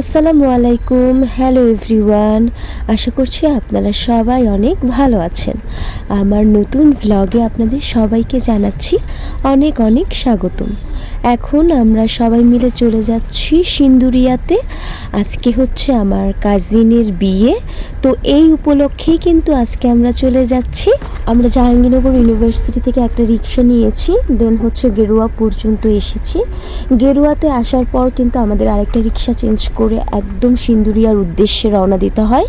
আসসালামু আলাইকুম, hello everyone. আশা করছি আপনারা সবাই অনেক ভালো আছেন। আমার নতুন ভ্লগে আপনাদের সবাইকে জানাচ্ছি অনেক অনেক স্বাগতম। এখন আমরা সবাই মিলে চলে যাচ্ছি সিন্দুরিয়াতে। আজকে হচ্ছে আমার কাজিনের বিয়ে। তো এই উপলক্ষেই কিন্তু আজকে আমরা চলে যাচ্ছি আমরা জাহাঙ্গীরনগর ইউনিভার্সিটি থেকে একটা রিক্সা নিয়েছি দেন হচ্ছে গেরুয়া পর্যন্ত এসেছি। গেরুয়াতে আসার পর কিন্তু আমাদের আরেকটা রিক্সা চেঞ্জ করে একদম সিন্দুরিয়ার উদ্দেশ্যে রওনা দিতে হয়।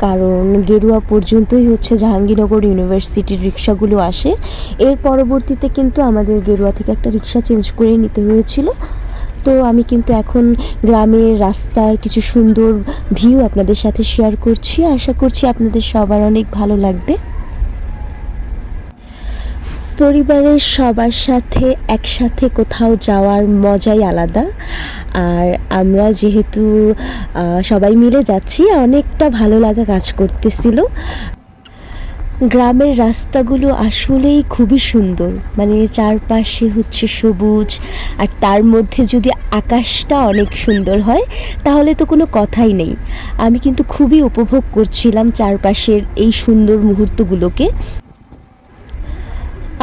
কারণ গেরুয়া পর্যন্তই হচ্ছে জাহাঙ্গীরনগর ইউনিভার্সিটির রিক্সাগুলো আসে। এর পরবর্তীতে কিন্তু আমাদের গেরুয়া থেকে একটা রিক্সা চেঞ্জ করে নিতে হয়েছিল। তো আমি কিন্তু এখন গ্রামের রাস্তার কিছু সুন্দর ভিউ আপনাদের সাথে শেয়ার করছি। আশা করছি আপনাদের সবার অনেক ভালো লাগবে। পরিবারের সবার সাথে একসাথে কোথাও যাওয়ার মজাই আলাদা। আর আমরা যেহেতু সবাই মিলে যাচ্ছি, অনেকটা ভালো লাগা কাজ করতেছিল। গ্রামের রাস্তাগুলো আসলেই খুবই সুন্দর। মানে চারপাশে হচ্ছে সবুজ, আর তার মধ্যে যদি আকাশটা অনেক সুন্দর হয়, তাহলে তো কোনো কথাই নেই। আমি কিন্তু খুবই উপভোগ করছিলাম চারপাশের এই সুন্দর মুহূর্তগুলোকে।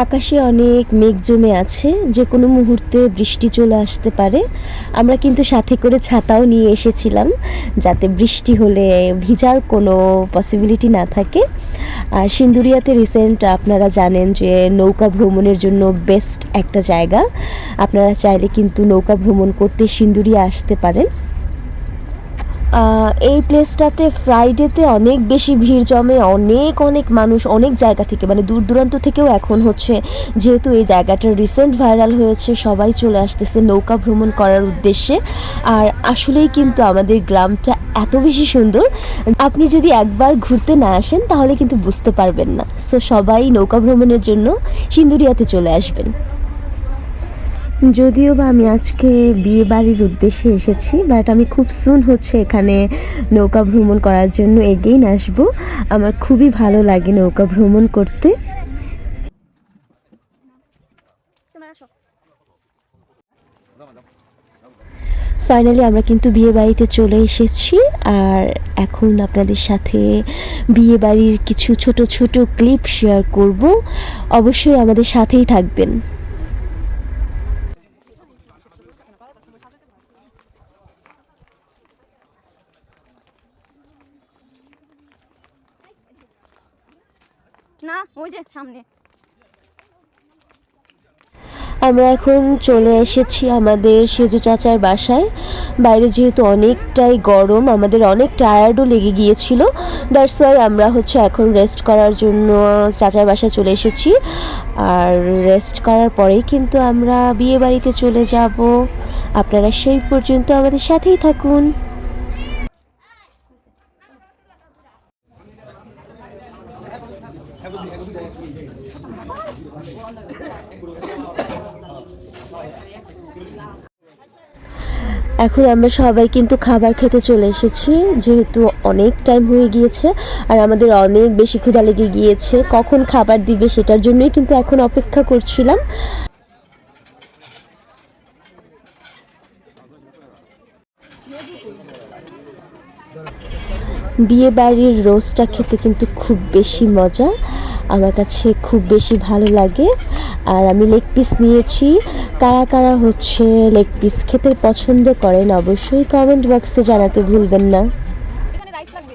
আকাশে অনেক মেঘ জমে আছে যে কোনো মুহূর্তে বৃষ্টি চলে আসতে পারে। আমরা কিন্তু সাথে করে ছাতাও নিয়ে এসেছিলাম, যাতে বৃষ্টি হলে ভিজার কোনো পসিবিলিটি না থাকে। আর সিন্দুরিয়াতে রিসেন্ট আপনারা জানেন যে নৌকা ভ্রমণের জন্য বেস্ট একটা জায়গা। আপনারা চাইলে কিন্তু নৌকা ভ্রমণ করতে সিন্দুরিয়া আসতে পারেন। এই প্লেসটাতে ফ্রাইডেতে অনেক বেশি ভিড় জমে, অনেক অনেক মানুষ অনেক জায়গা থেকে মানে দূর দূরান্ত থেকেও এখন হচ্ছে, যেহেতু এই জায়গাটা রিসেন্ট ভাইরাল হয়েছে, সবাই চলে আসতেছে নৌকা ভ্রমণ করার উদ্দেশ্যে। আর আসলেই কিন্তু আমাদের গ্রামটা এত বেশি সুন্দর, আপনি যদি একবার ঘুরতে না আসেন, তাহলে কিন্তু বুঝতে পারবেন না। সো সবাই নৌকা ভ্রমণের জন্য সিন্দুরিয়াতে চলে আসবেন। যদিও বা আমি আজকে বিয়ে বাড়ির উদ্দেশ্যে এসেছি বাট আমি খুব সুন হচ্ছে এখানে নৌকা ভ্রমণ করার জন্য এগেইন আসব। আমার খুবই ভালো লাগে নৌকা ভ্রমণ করতে। ফাইনালি আমরা কিন্তু বিয়ে বাড়িতে চলে এসেছি, আর এখন আপনাদের সাথে বিয়ে বাড়ির কিছু ছোট ছোট ক্লিপ শেয়ার করব। অবশ্যই আমাদের সাথেই থাকবেন। না, ওই যে সামনে। আমরা এখন চলে এসেছি আমাদের সেজু চাচার বাসায়। বাইরে যেহেতু অনেকটাই গরম, আমাদের অনেক টায়ার্ডও লেগে গিয়েছিল। দ্যাটস ওয়াই আমরা হচ্ছে এখন রেস্ট করার জন্য চাচার বাসায় চলে এসেছি। আর রেস্ট করার পরেই কিন্তু আমরা বিয়ে বাড়িতে চলে যাব। আপনারা সেই পর্যন্ত আমাদের সাথেই থাকুন। এখন আমরা সবাই কিন্তু খাবার খেতে চলে এসেছি, যেহেতু অনেক টাইম হয়ে গিয়েছে আর আমাদের অনেক বেশি ক্ষুধা লেগে গিয়েছে। কখন খাবার দিবে সেটার জন্যই কিন্তু এখন অপেক্ষা করছিলাম। বিয়ে বাড়ির রোস্টটা খেতে কিন্তু খুব বেশি মজা। আমার কাছে খুব বেশি ভালো লাগে। আর আমি লেগ পিস নিয়েছি। কারা কারা হচ্ছে লেগ পিস খেতে পছন্দ করেন অবশ্যই কমেন্ট বক্সে জানাতে ভুলবেন না এখানে রাইস লাগবে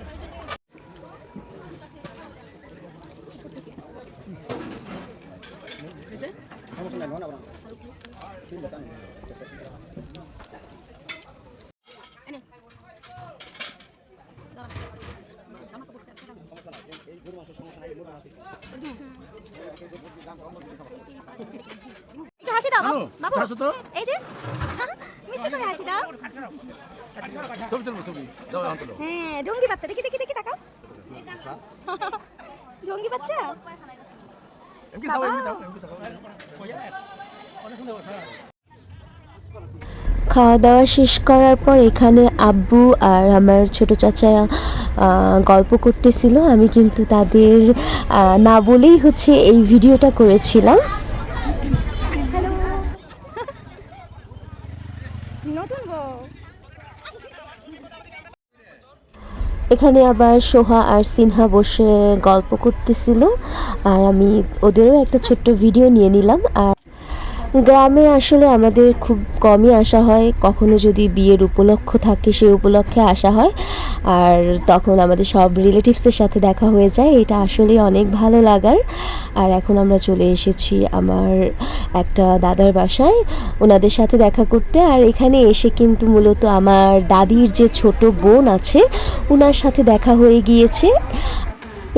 একটু হাসি দাও বাবু বাবু হাসো তো। এই যে মিষ্টি করে হাসি দাও। ছবি তুলবো ছবি। দাও হ্যাঁ ডঙ্গি বাচ্চা দেখি দেখি দেখি তাকাও। ডঙ্গি বাচ্চা? এমনি দাও এমনি দাও এমনি দাও। খাওয়া দাওয়া শেষ করার পর এখানে আব্বু আর আমার ছোট চাচা গল্প করতেছিল। আমি কিন্তু তাদের না বলেই হচ্ছে এই ভিডিওটা করেছিলাম। এখানে আবার সোহা আর সিনহা বসে গল্প করতেছিল, আর আমি ওদেরও একটা ছোট্ট ভিডিও নিয়ে নিলাম। আর গ্রামে আসলে আমাদের খুব কমই আসা হয়, কখনো যদি বিয়ের উপলক্ষ থাকে, সেই উপলক্ষে আসা হয়। আর তখন আমাদের সব রিলেটিভসের সাথে দেখা হয়ে যায়। এটা আসলে অনেক ভালো লাগার। আর এখন আমরা চলে এসেছি আমার একটা দাদার বাসায়। ওনাদের সাথে দেখা করতে। আর এখানে এসে কিন্তু মূলত আমার দাদির যে ছোট বোন আছে ওনার সাথে দেখা হয়ে গিয়েছে।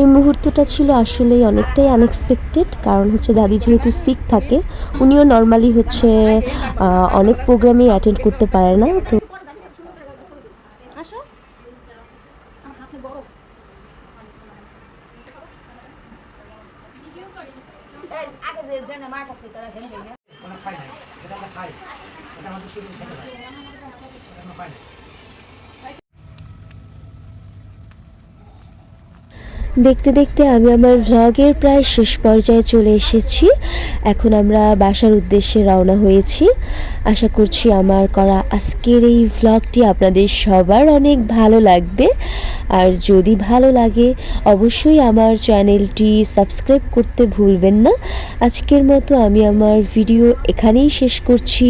এই মুহূর্তটা ছিল আসলেই অনেকটাই আনএক্সপেক্টেড কারণ হচ্ছে দাদি যেহেতু সিক থাকে, উনিও নর্মালি হচ্ছে অনেক প্রোগ্রামই অ্যাটেন্ড করতে পারে না। তো আসো দেখতে দেখতে আমি আমার ভ্লগের প্রায় শেষ পর্যায়ে চলে এসেছি। এখন আমরা বাসার উদ্দেশ্যে রওনা হয়েছি। আশা করছি আমার করা আজকের এই ভ্লগটি আপনাদের সবার অনেক ভালো লাগবে। আর যদি ভালো লাগে, অবশ্যই আমার চ্যানেলটি সাবস্ক্রাইব করতে ভুলবেন না। আজকের মতো আমি আমার ভিডিও এখানেই শেষ করছি।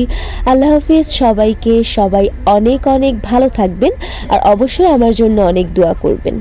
আল্লাহ হাফিজ, সবাইকে সবাই অনেক অনেক ভালো থাকবেন। আর অবশ্যই আমার জন্য অনেক দোয়া করবেন।